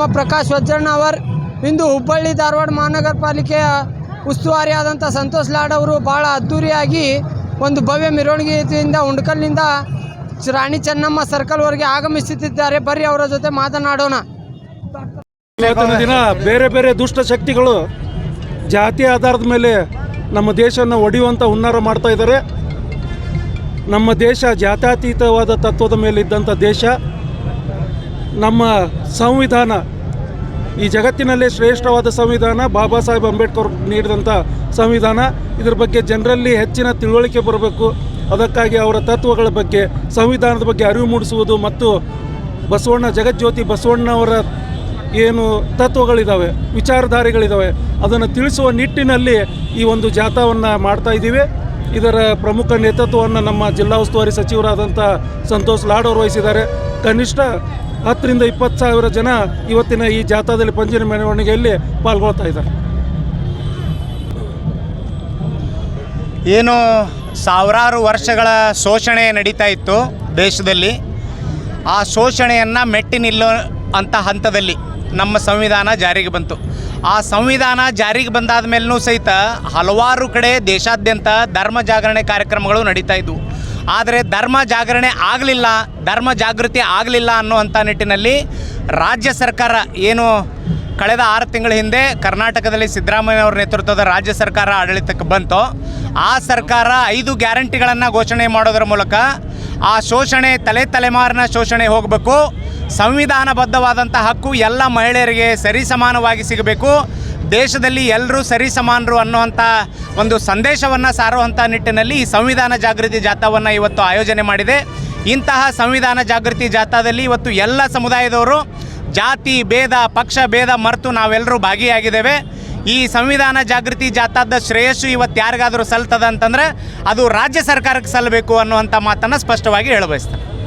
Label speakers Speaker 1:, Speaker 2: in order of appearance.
Speaker 1: ನಮ್ಮ ಪ್ರಕಾಶ್ ವಜ್ರಣ್ಣ ಅವರ್ ಇಂದು ಹುಬ್ಬಳ್ಳಿ ಧಾರವಾಡ ಮಹಾನಗರ ಪಾಲಿಕೆಯ ಉಸ್ತುವಾರಿ ಆದಂಥ ಸಂತೋಷ್ ಲಾಡ್ ಅವರು ಭಾಳ ಅದ್ದೂರಿಯಾಗಿ ಒಂದು ಭವ್ಯ ಮೆರವಣಿಗೆಯಿಂದ ಉಂಡ್ಕಲ್ನಿಂದ ರಾಣಿ ಚೆನ್ನಮ್ಮ ಸರ್ಕಲ್ವರೆಗೆ ಆಗಮಿಸುತ್ತಿದ್ದಾರೆ. ಬರ್ರಿ ಅವರ ಜೊತೆ ಮಾತನಾಡೋಣ.
Speaker 2: ದಿನ ಬೇರೆ ಬೇರೆ ದುಷ್ಟ ಶಕ್ತಿಗಳು ಜಾತಿ ಆಧಾರದ ಮೇಲೆ ನಮ್ಮ ದೇಶವನ್ನು ಒಡೆಯುವಂಥ ಹುನ್ನಾರ ಮಾಡ್ತಾ ಇದ್ದಾರೆ. ನಮ್ಮ ದೇಶ ಜಾತ್ಯಾತೀತವಾದ ತತ್ವದ ಮೇಲೆ ಇದ್ದಂಥ ದೇಶ. ನಮ್ಮ ಸಂವಿಧಾನ, ಈ ಜಗತ್ತಿನಲ್ಲೇ ಶ್ರೇಷ್ಠವಾದ ಸಂವಿಧಾನ ಬಾಬಾ ಸಾಹೇಬ್ ಅಂಬೇಡ್ಕರ್ ನೀಡಿದಂಥ ಸಂವಿಧಾನ. ಇದ್ರ ಬಗ್ಗೆ ಜನರಲ್ಲಿ ಹೆಚ್ಚಿನ ತಿಳುವಳಿಕೆ ಬರಬೇಕು. ಅದಕ್ಕಾಗಿ ಅವರ ತತ್ವಗಳ ಬಗ್ಗೆ, ಸಂವಿಧಾನದ ಬಗ್ಗೆ ಅರಿವು ಮೂಡಿಸುವುದು ಮತ್ತು ಬಸವಣ್ಣ, ಜಗಜ್ಯೋತಿ ಬಸವಣ್ಣವರ ಏನು ತತ್ವಗಳಿದ್ದಾವೆ ವಿಚಾರಧಾರೆಗಳಿದ್ದಾವೆ ಅದನ್ನು ತಿಳಿಸುವ ನಿಟ್ಟಿನಲ್ಲಿ ಈ ಒಂದು ಜಾಥಾವನ್ನು ಮಾಡ್ತಾ ಇದ್ದೀವಿ. ಇದರ ಪ್ರಮುಖ ನೇತೃತ್ವವನ್ನು ನಮ್ಮ ಜಿಲ್ಲಾ ಉಸ್ತುವಾರಿ ಸಚಿವರಾದಂಥ ಸಂತೋಷ್ ಲಾಡ್ ಅವರು ವಹಿಸಿದ್ದಾರೆ. ಕನಿಷ್ಠ ಹತ್ತರಿಂದ ಇಪ್ಪತ್ತು ಸಾವಿರ ಜನ ಇವತ್ತಿನ ಈ ಜಾಥಾದಲ್ಲಿ ಪಂಜಿನ ಮೆರವಣಿಗೆಯಲ್ಲಿ ಪಾಲ್ಗೊಳ್ತಾ ಇದ್ದಾರೆ.
Speaker 3: ಏನು ಸಾವಿರಾರು ವರ್ಷಗಳ ಶೋಷಣೆ ನಡೀತಾ ಇತ್ತು ದೇಶದಲ್ಲಿ. ಆ ಶೋಷಣೆಯನ್ನು ಮೆಟ್ಟಿ ನಿಲ್ಲೋ ಅಂಥ ಹಂತದಲ್ಲಿ ನಮ್ಮ ಸಂವಿಧಾನ ಜಾರಿಗೆ ಬಂತು. ಆ ಸಂವಿಧಾನ ಜಾರಿಗೆ ಬಂದಾದ ಮೇಲೂ ಸಹಿತ ಹಲವಾರು ಕಡೆ ದೇಶಾದ್ಯಂತ ಧರ್ಮ ಜಾಗರಣೆ ಕಾರ್ಯಕ್ರಮಗಳು ನಡೀತಾ ಇದ್ವು. ಆದರೆ ಧರ್ಮ ಜಾಗರಣೆ ಆಗಲಿಲ್ಲ, ಧರ್ಮ ಜಾಗೃತಿ ಆಗಲಿಲ್ಲ ಅನ್ನುವಂಥ ನಿಟ್ಟಿನಲ್ಲಿ ರಾಜ್ಯ ಸರ್ಕಾರ ಏನು ಕಳೆದ ಆರು ತಿಂಗಳ ಹಿಂದೆ ಕರ್ನಾಟಕದಲ್ಲಿ ಸಿದ್ದರಾಮಯ್ಯ ಅವರ ನೇತೃತ್ವದ ರಾಜ್ಯ ಸರ್ಕಾರ ಆಡಳಿತಕ್ಕೆ ಬಂತು, ಆ ಸರ್ಕಾರ ಐದು ಗ್ಯಾರಂಟಿಗಳನ್ನು ಘೋಷಣೆ ಮಾಡೋದರ ಮೂಲಕ ಆ ಶೋಷಣೆ ತಲೆ ತಲೆಮಾರಿನ ಶೋಷಣೆ ಹೋಗಬೇಕು, ಸಂವಿಧಾನಬದ್ಧವಾದಂಥ ಹಕ್ಕು ಎಲ್ಲ ಮಹಿಳೆಯರಿಗೆ ಸರಿಸಮಾನವಾಗಿ ಸಿಗಬೇಕು ದೇಶದಲ್ಲಿ ಎಲ್ಲರೂ ಸರಿಸಮಾನರು ಅನ್ನುವಂಥ ಒಂದು ಸಂದೇಶವನ್ನು ಸಾರುವಂಥ ನಿಟ್ಟಿನಲ್ಲಿ ಈ ಸಂವಿಧಾನ ಜಾಗೃತಿ ಜಾಥಾವನ್ನು ಇವತ್ತು ಆಯೋಜನೆ ಮಾಡಿದೆ. ಇಂತಹ ಸಂವಿಧಾನ ಜಾಗೃತಿ ಜಾಥಾದಲ್ಲಿ ಇವತ್ತು ಎಲ್ಲ ಸಮುದಾಯದವರು ಜಾತಿ, ಭೇದ, ಪಕ್ಷ, ಭೇದ, ಮರೆತು ನಾವೆಲ್ಲರೂ ಭಾಗಿಯಾಗಿದ್ದೇವೆ. ಈ ಸಂವಿಧಾನ ಜಾಗೃತಿ ಜಾಥಾದ ಶ್ರೇಯಸ್ಸು ಇವತ್ತು ಯಾರಿಗಾದರೂ ಸಲ್ತದ ಅಂತಂದರೆ ಅದು ರಾಜ್ಯ ಸರ್ಕಾರಕ್ಕೆ ಸಲ್ಲಬೇಕು ಅನ್ನುವಂಥ ಮಾತನ್ನು ಸ್ಪಷ್ಟವಾಗಿ ಹೇಳಬಯಸ್ತೇನೆ.